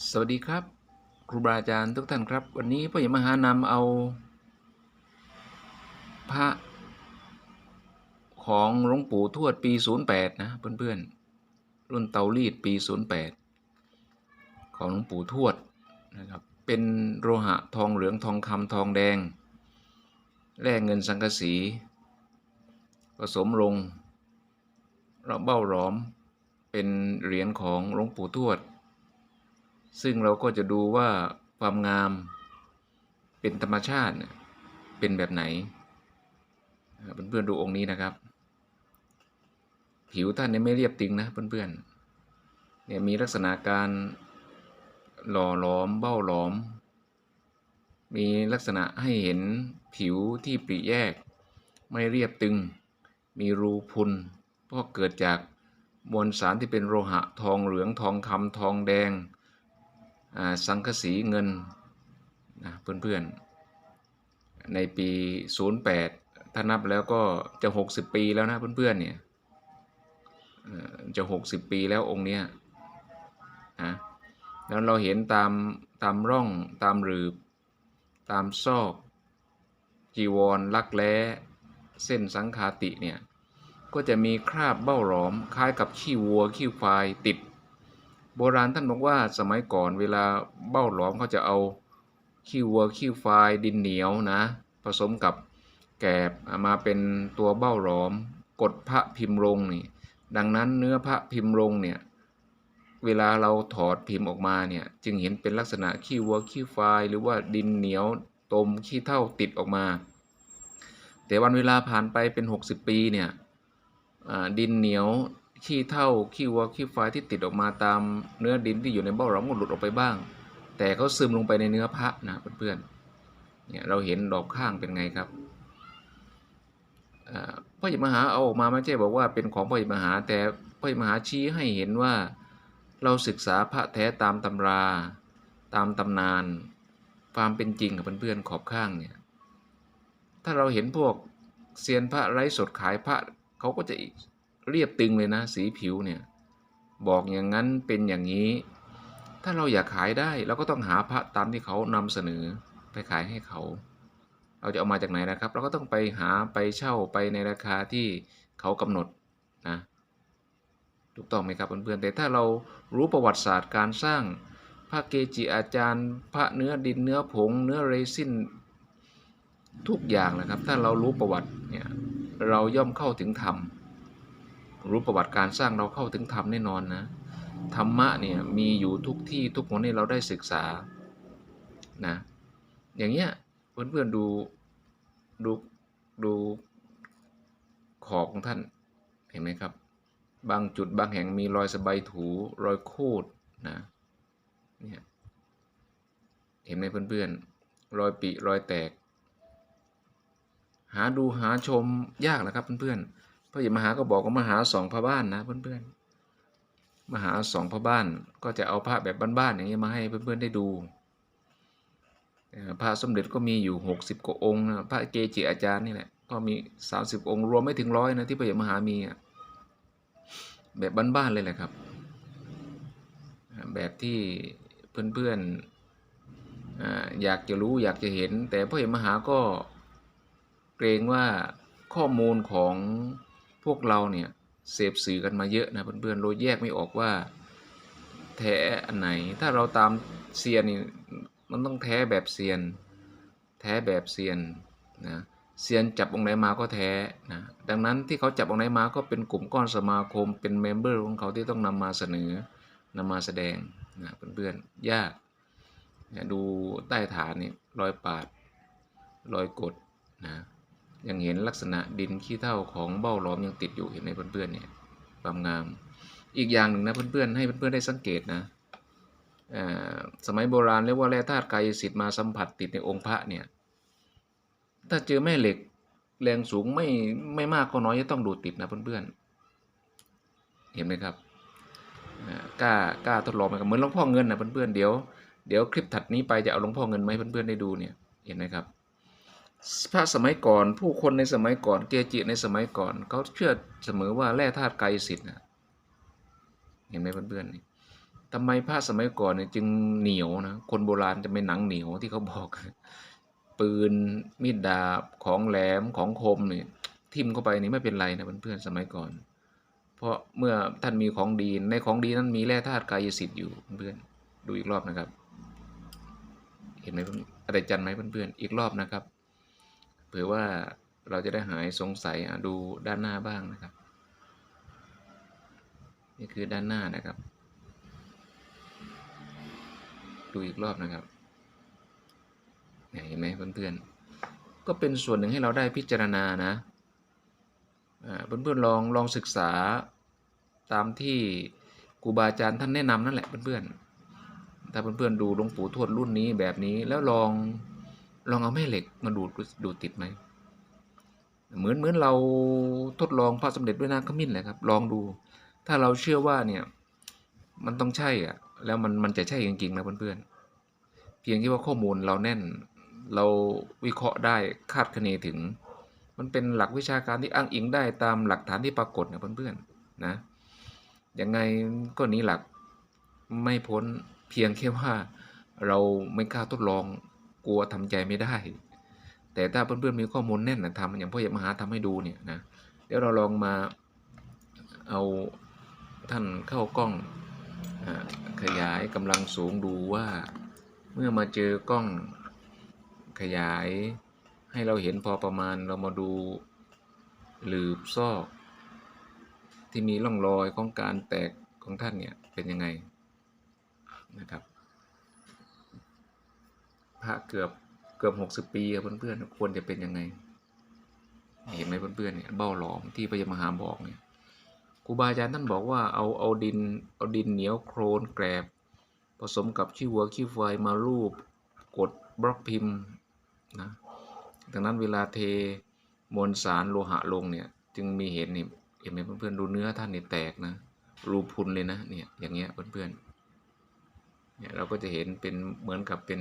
สวัสดีครับ ครูบาอาจารย์ทุกท่านครับ วันนี้พ่อใหญ่มหานำเอา พระ ของหลวงปู่ทวดปี 08 นะเพื่อนๆ รุ่นเตารีดปี 08 ของหลวงปู่ทวดนะครับ เป็นโลหะทองเหลืองทองคำทองแดง แร่เงินสังกะสี ผสมลงเราเบ้าหลอมเป็นเหรียญของหลวงปู่ทวด ซึ่งเราก็จะดูว่าความงามเป็นธรรมชาติเป็นแบบไหนเพื่อนๆดูองค์นี้นะครับ ผิวท่านเนี่ยไม่เรียบตึงนะเพื่อนๆเนี่ยมีลักษณะการหล่อหลอมเบ้าหลอม มีลักษณะให้เห็นผิวที่ปริแยก ไม่เรียบตึง มีรูพุนเพราะเกิดจากมวลสารที่เป็นโลหะทองเหลืองทองคำทองแดง สังกสีเงินนะเพื่อนๆ ในปี 08 ถ้านับแล้วก็จะ 60 ปีแล้วนะเพื่อนๆเนี่ยจะ 60 ปีแล้วองค์เนี้ยนะแล้วเราเห็นตามตามร่องตามหลืบตามซอก จีวรลักแร้เส้นสังคาติเนี่ยก็จะมีคราบเบ้าหลอมคล้ายกับขี้วัวขี้ควายติด โบราณท่านบอกว่าสมัยก่อนเวลาเบ้าหลอมเขาจะเอาขี้วัวขี้ควายดินเหนียวนะ ผสมกับแกบามาเป็นตัวเบ้าหลอมกดพระพิมพ์ลงนี่ดังนั้นเนื้อพระพิมพ์ลงเนี่ยเวลาเราถอดพิมพ์ออกมาเนี่ยจึงเห็นเป็นลักษณะขี้วัวขี้ควายหรือว่าดินเหนียวตมขี้เท่าติดออกมา แต่วันเวลาผ่านไปเป็น 60 ปีเนี่ยดินเหนียว ขี้เท่าขี้วัวขี้ควายที่ติดออกมาตามเนื้อดินที่อยู่ในเบ้าหลอมก็หลุดออกไปบ้าง แต่เขาซึมลงไปในเนื้อพระนะเพื่อนๆเนี่ยเราเห็นดอกข้างเป็นไงครับพ่อใหญ่มหาเอาออกมาไม่ใช่บอกว่าเป็นของพ่อใหญ่มหา แต่พ่อใหญ่มหาชี้ให้เห็นว่าเราศึกษาพระแท้ตามตำรา ตามตำนาน ความเป็นจริงกับเพื่อนๆขอบข้างเนี่ยถ้าเราเห็นพวกเซียนพระไร้สดขายพระเขาก็จะ เรียบตึงเลยนะ สีผิวเนี่ย บอกอย่างนั้นเป็นอย่างนี้ ถ้าเราอยากขายได้เราก็ต้องหาพระตามที่เขานำเสนอไปขายให้เขา เราจะเอามาจากไหนนะครับ เราก็ต้องไปหาไปเช่าไปในราคาที่เขากำหนดนะถูกต้องไหมครับเพื่อนๆแต่ถ้าเรารู้ประวัติศาสตร์การสร้างพระเกจิอาจารย์ พระเนื้อดินเนื้อผง เนื้อเรซินทุกอย่างนะครับ ถ้าเรารู้ประวัติเนี่ยเราย่อมเข้าถึงธรรม รู้ประวัติการสร้างเราเข้าถึงธรรมแน่นอนนะธรรมะเนี่ยมีอยู่ทุกที่ทุกคนที่เราได้ศึกษานะอย่างเงี้ยเพื่อนๆดูดูดูขอบของท่านเห็นไหมครับ บางจุดบางแห่งมีรอยสบายถูรอยคูดนะเนี่ยเห็นไหมเพื่อนๆรอยปีรอยแตก หาดูหาชมยากนะครับเพื่อนๆ พระยมหาก็บอกว่ามหาสองพระบ้านนะเพื่อนๆมหาสองพระบ้านก็จะเอาพระแบบบ้านๆอย่างนี้มาให้เพื่อนๆได้ดูพระสมเด็จก็มีอยู่หกสิบกว่าองค์นะพระเกจิอาจารย์นี่แหละก็มีสามสิบองค์รวมไม่ถึงร้อยนะที่พระยมหามีแบบบ้านๆเลยแหละครับ แบบที่เพื่อนๆอ่าอยากจะรู้อยากจะเห็น แต่พระยมหาก็เกรงว่าข้อมูลของ พวกเราเนี่ยเสพสื่อกันมาเยอะนะเพื่อนๆเราแยกไม่ออกว่า แท้อันไหน ถ้าเราตามเซียนนี่มันต้องแท้แบบเซียน แท้แบบเซียนนะเซียนจับองค์ไหนมาก็แท้นะดังนั้นที่เขาจับองค์ไหนมาก็เป็นกลุ่มก้อนสมาคมเป็นเมมเบอร์ของเขาที่ต้องนำมาเสนอนำมาแสดงนะเพื่อนๆยากนี่ยดูใต้ฐานนี่รอยปาดรอยกดนะ ยังเห็นลักษณะดินขี้เถ้าของเบ้าล้อมยังติดอยู่เห็นไหมเพื่อนๆเนี่ยความงาม อีกอย่างหนึ่งนะเพื่อนๆให้เพื่อนๆได้สังเกตนะสมัยโบราณเรียกว่าแร่ธาตุกายสิทธิ์มาสัมผัสติดในองค์พระเนี่ยถ้าเจอแม่เหล็กแรงสูงไม่ไม่มากก็น้อยจะต้องดูดติดนะเพื่อนๆเห็นไหมครับกล้ากล้าทดลองไหมครับเหมือนหลวงพ่อเงินนะเพื่อนๆเดี๋ยวเดี๋ยวคลิปถัดนี้ไปจะเอาหลวงพ่อเงินมาให้เพื่อนๆได้ดูเนี่ยเห็นไหมครับ พระสมัยก่อนผู้คนในสมัยก่อน เกจิในสมัยก่อนเขาเชื่อเสมอว่าแร่ธาตุไกรสิทธิ์นะเห็นไหมเพื่อนๆนี่ทำไมผ้าสมัยก่อนเนี่ยจึงเหนียวนะคนโบราณจะไม่หนังเหนียวที่เขาบอก ปืนมีดดาบของแหลมของคมเนี่ยทิ่มเข้าไปนี่ไม่เป็นไรนะเพื่อนๆสมัยก่อน เพราะเมื่อท่านมีของดีในของดีนั้นมีแร่ธาตุกายสิทธิ์อยู่เพื่อนๆดูอีกรอบนะครับ เห็นไหมเพื่อนอะไรจันไหมเพื่อนๆอีกรอบนะครับ เผื่อว่าเราจะได้หายสงสัยดูด้านหน้าบ้างนะครับ นี่คือด้านหน้านะครับ ดูอีกรอบนะครับเห็นไหมเพื่อนๆ ก็เป็นส่วนหนึ่งให้เราได้พิจารณานะอ่าเพื่อนๆลองลองศึกษาตามที่ครูบาอาจารย์ท่านแนะนำนั่นแหละเพื่อนๆ ถ้าเพื่อนๆดูหลวงปู่ทวดรุ่นนี้แบบนี้แล้วลอง ลองเอาแม่เหล็กมาดูดดูติดไหมเหมือนเหมือนเราทดลองพระสมเด็จด้วยน้ำขมิ้นแหละครับ ลองดู ถ้าเราเชื่อว่าเนี่ยมันต้องใช่อะ แล้วมันมันจะใช่จริงๆนะเพื่อนๆเพียงที่ว่าข้อมูลเราแน่น เราวิเคราะห์ได้คาดคะเนถึง มันเป็นหลักวิชาการที่อ้างอิงได้ตามหลักฐานที่ปรากฏนะเพื่อนๆนะยังไงก็นี้หลักไม่พ้นเพียงแค่ว่าเราไม่กล้าทดลอง กลัวทำใจไม่ได้ แต่ถ้าเพื่อนๆมีข้อมูลแน่นนะทำอย่างพ่อใหญ่มหาทำให้ดูเนี่ยนะเดี๋ยวเราลองมาเอาท่านเข้ากล้องอขยายกำลังสูงดูว่า เมื่อมาเจอกล้องขยายให้เราเห็นพอประมาณเรามาดูหลืบซอก ที่มีร่องรอยของการแตกของท่านเนี่ยเป็นยังไงนะครับ พระเกือบเกือบหกสิบปีอะเพื่อนๆควรจะเป็นยังไง เห็นไหมเพื่อนๆเนี่ยเบ้าหลอมที่พระยมหาบอกเนี่ยครูบาอาจารย์ท่านบอกว่าเอาเอาดินเอาดินเหนียวโครนแกรบ ผสมกับขี้วัวขี้ไฟมารูปกดบล็อกพิมพ์นะดังนั้นเวลาเทมวลสารโลหะลงเนี่ยจึงมีเห็นนี่เห็นไหมเพื่อนๆดูเนื้อท่านนี่แตกนะรูพุนเลยนะเนี่ยอย่างเงี้ยเพื่อนๆเนี่ยเราก็จะเห็นเป็นเหมือนกับเป็น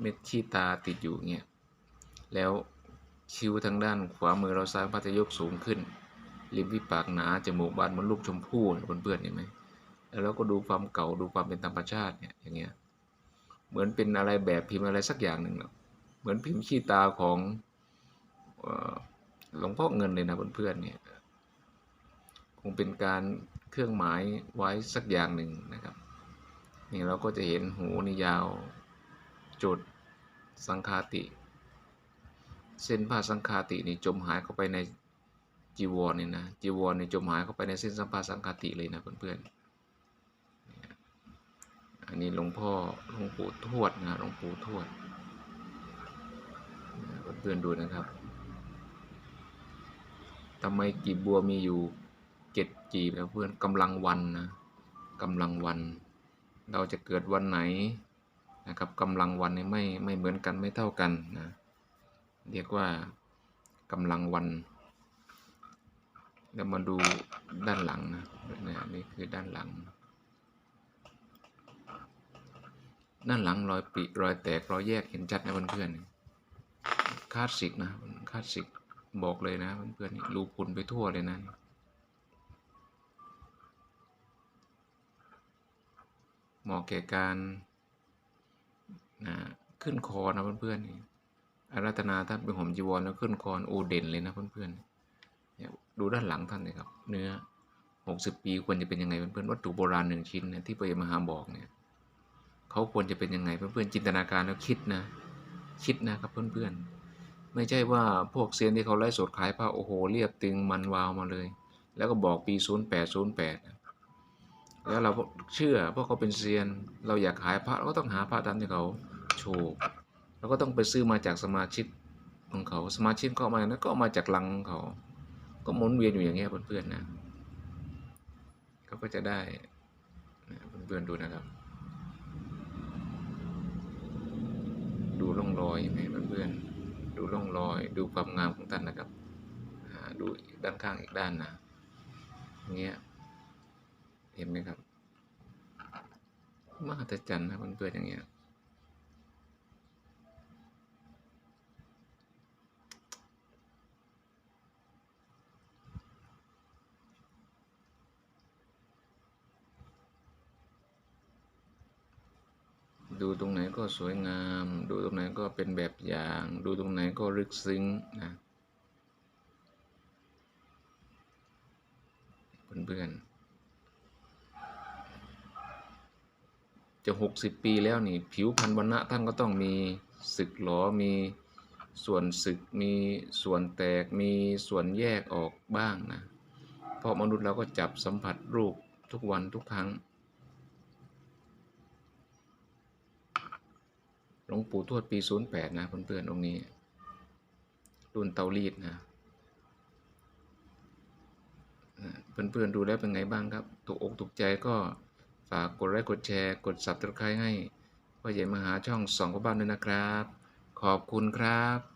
เม็ดขี้ตาติดอยู่เงี้ยแล้วคิ้วทางด้านขวามือเราสร้างพัทยกสูงขึ้นริมฝีปากหนาจมูกบานมือนลูกชมพู่นะเพื่อนๆเห็นไหมแล้วเราก็ดูความเก่าดูความเป็นธรรมชาติเนี่ยอย่างเงี้ยเหมือนเป็นอะไรแบบพิมพ์อะไรสักอย่างหนึ่งนะเหมือนพิมพ์ขี้ตาของหลวงพ่อเงินเลยนะเพื่อนๆเนี่ยคงเป็นการเครื่องหมายไว้สักอย่างหนึ่งนะครับนี่เราก็จะเห็นหูนี่ยาว จุดสังคาติ เส้นผ้าสังคาตินี่จมหายเข้าไปในจีวรนี่นะจีวรนี่จมหายเข้าไปในเส้นสัมภาสังคาติเลยนะเพื่อนๆอันนี้หลวงพ่อหลวงปู่ทวดนะหลวงปู่ทวดเพื่อนๆดูนะครับทำไมกีบบัวมีอยู่เจ็ดกีบนะเพื่อนกำลังวันนะกำลังวัน เราจะเกิดวันไหน นะครับกำลังวันนี่ไม่ไม่เหมือนกันไม่เท่ากันนะเรียกว่ากำลังวันเรามาดูด้านหลังนะนะนี่คือด้านหลัง ด้านหลังรอยปริรอยแตกรอยแยกเห็นชัดนะเพื่อนๆคาดสิกนะคาดสิกบอกเลยนะเพื่อนๆรูพุนไปทั่วเลยนะเหมาะแก่การ นะขึ้นคอนะเพื่อนๆนี่อารัตนาท่านเป็นห่มจีวรแล้วขึ้นคอนโอเด่นเลยนะเพื่อนๆเนี่ยดูด้านหลังท่านเลยครับ เนื้อหกสิบปีควรจะเป็นยังไงเพื่อนๆวัตถุโบราณหนึ่งชิ้นเนี่ยที่พระยมหาบอกเนี่ยเขาควรจะเป็นยังไงเพื่อนๆจินตนาการแล้วคิดนะ คิดนะครับเพื่อนๆ ไม่ใช่ว่าพวกเซียนที่เขาไล่สดขายผ้าโอ้โห เรียบตึงมันวาวมาเลย แล้วก็บอกปีศูนย์แปดศูนย์แปดแล้วเราเชื่อเพราะเขาเป็นเซียน เราอยากขายพระเราก็ต้องหาพระตามที่เขา โชว์เราก็ต้องไปซื้อมาจากสมาชิกของเขาสมาชิกเข้ามาแล้วก็มาจากลังของเขา ก็หมุนเวียนอยู่อย่างเงี้ยเพื่อนๆนะเขาก็จะได้เพื่อนๆดูนะครับ ดูร่องรอยไหมเพื่อนๆดูร่องรอย ดูความงามของท่านนะครับดูด้านข้างอีกด้านนะเงี้ยเห็นไหมครับมหัศจรรย์นะเพื่อนๆอย่างเงี้ย ดูตรงไหนก็สวยงาม ดูตรงไหนก็เป็นแบบอย่าง ดูตรงไหนก็ลึกซึ้งนะเพื่อนๆจะหกสิบปีแล้วนี่ ผิวพรรณวันณะท่านก็ต้องมีสึกหรอมีส่วนสึกมีส่วนแตกมีส่วนแยกออกบ้างนะ เพราะมนุษย์เราก็จับสัมผัสรูปทุกวันทุกครั้ง หลวงปู่ทวดปี 08 นะเพื่อนๆองค์นี้ รุ่นเตารีดนะเพื่อนๆดูแล้วเป็นไงบ้างครับ ถูกอกถูกใจก็ฝากกดไลค์กดแชร์กดสับตะไคร้ให้พ่อใหญ่มหาช่องสองพ่อบ้านด้วยนะครับ ขอบคุณครับ